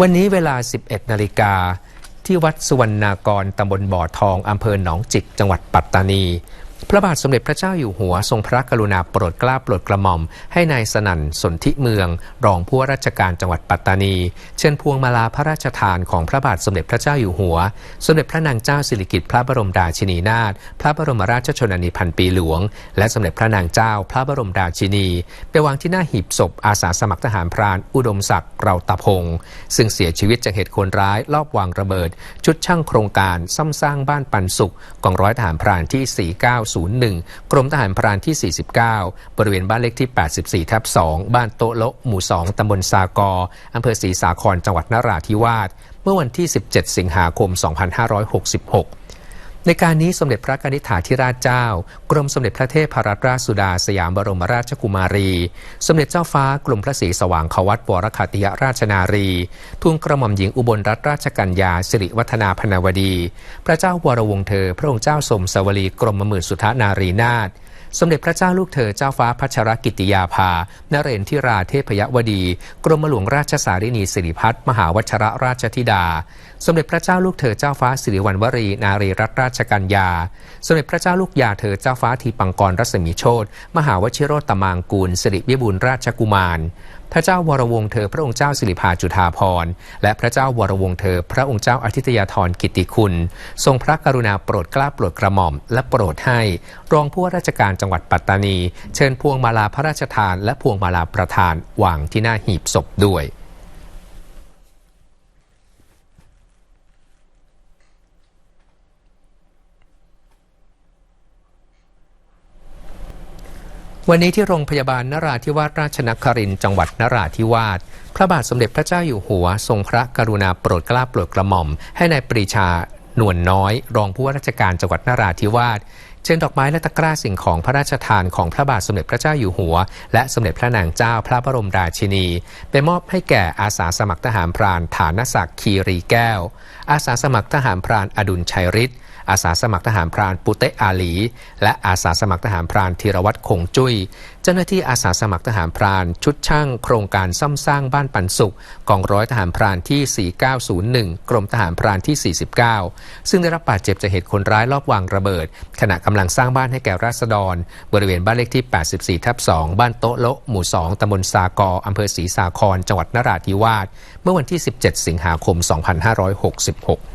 วันนี้เวลา 11 นาฬิกาที่วัดสุวรรณากรตำบลบ่อทองอำเภอหนองจิก จังหวัดปัตตานี พระบาทสมเด็จพระเจ้าอยู่หัวทรงพระกรุณาโปรดเกล้าโปรดกระหม่อม ให้นายสนั่นสนธิเมือง รองผู้ว่าราชการจังหวัดปัตตานี เชิญพวงมาลาพระราชทานของพระบาทสมเด็จพระเจ้าอยู่หัว สมเด็จพระนางเจ้าสิริกิติ์พระบรมราชินีนาถพระบรมราชชนนีพันปีหลวง และสมเด็จพระนางเจ้าพระบรมราชินี ไปวางที่หน้าหีบศพอาสาสมัครทหารพราน อุดมศักดิ์เราตะพงศ์ซึ่งเสียชีวิตจากเหตุคนร้ายลอบวางระเบิด ชุดช่างโครงการซ่อมสร้างบ้านปันสุขกองร้อยทหารพรานที่ 49 01 กรมทหารพรานที่ 49 บริเวณบ้านเลขที่ 84 ทับ 2 บ้านโตะโละหมู่ 2 ตำบลสากออำเภอศรีสาคร จังหวัดนราธิวาส เมื่อวันที่ 17 สิงหาคม 2566 ในการนี้สมเด็จพระกนิษฐาธิราชเจ้า กรมสมเด็จพระเทพรัตนราชสุดาสยามบรมราชกุมารี สมเด็จเจ้าฟ้ากรมพระศรีสว่างขวัตวรคติยราชนารีทูลกระหม่อมหญิงอุบลรัตนราชกัญญาสิริวัฒนาพนาวดี พระเจ้าวรวงเธอ พระองค์เจ้าสมสวลีกรมหมื่นสุทธนารีนาถ สมเด็จพระเจ้าลูกเธอเจ้าฟ้าพัชรกิติยาภา นเรนทิราเทพยวดี กรมหลวงราชสารินีสิริพัฒน์มหาวัชรราชธิดา สมเด็จพระเจ้าลูกเธอเจ้าฟ้าสิริวัณวรี นารีรัตนราชกัญญา สมเด็จพระเจ้าลูกยาเธอเจ้าฟ้าทีปังกรรัศมีโชตมหาวชิโรตมางกูลสิริวิบูลราชกุมาร พระเจ้าวรวงเธอพระองค์เจ้าสิริภาจุฑาภรณ์และพระเจ้าวรวงเธอพระองค์เจ้าอาทิตยาธรกิติคุณ ทรงพระกรุณาโปรดเกล้าโปรดกระหม่อม และโปรดให้ รองผู้ว่าราชการจังหวัดปัตตานี เชิญพวงมาลาพระราชทาน และพวงมาลาประธานวางที่หน้าหีบศพด้วย วันนี้ที่โรงพยาบาลนราธิวาสราชนครินทร์จังหวัดนราธิวาส พระบาทสมเด็จพระเจ้าอยู่หัว ทรงพระกรุณาโปรดเกล้าโปรดกระหม่อม ให้ในายปรีชาหนวลน้อย รองผู้ว่าราชการจังหวัดนราธิวาส เชิญดอกไม้และตะกร้าสิ่งของพระราชทานของพระบาทสมเด็จพระเจ้าอยู่หัว และสมเด็จพระนางเจ้าพระบรมราชินี ไปมอบให้แก่อาสาสมัครทหารพรานฐานศักดิ์คีรีแก้ว อาสาสมัครทหารพรานอดุลชัยฤทธิ์อาสาสมัครทหารพรานปุเตะอาลี และอาสาสมัครทหารพรานธีรวัตรคงจุย้ย เจ้าหน้าที่อาสาสมัครทหารพรานชุดช่างโครงการซ่อมสร้างบ้านปันสุขกองร้อยทหารพรานที่ 4901 กรมทหารพรานที่ 49 ซึ่งได้รับบาดเจ็บจากเหตุคนร้ายลอบวางระเบิด ขณะกำำลังสร้างบ้านให้แก่ราษฎร บริเวณบ้านเลขที่ 84 ทับ 2 บ้านโต๊ะโละหมู่ 2ตำบลสากออำเภอศรีสาคร จังหวัดนราธิวาส เมื่อวันที่ 17 สิงหาคม 2566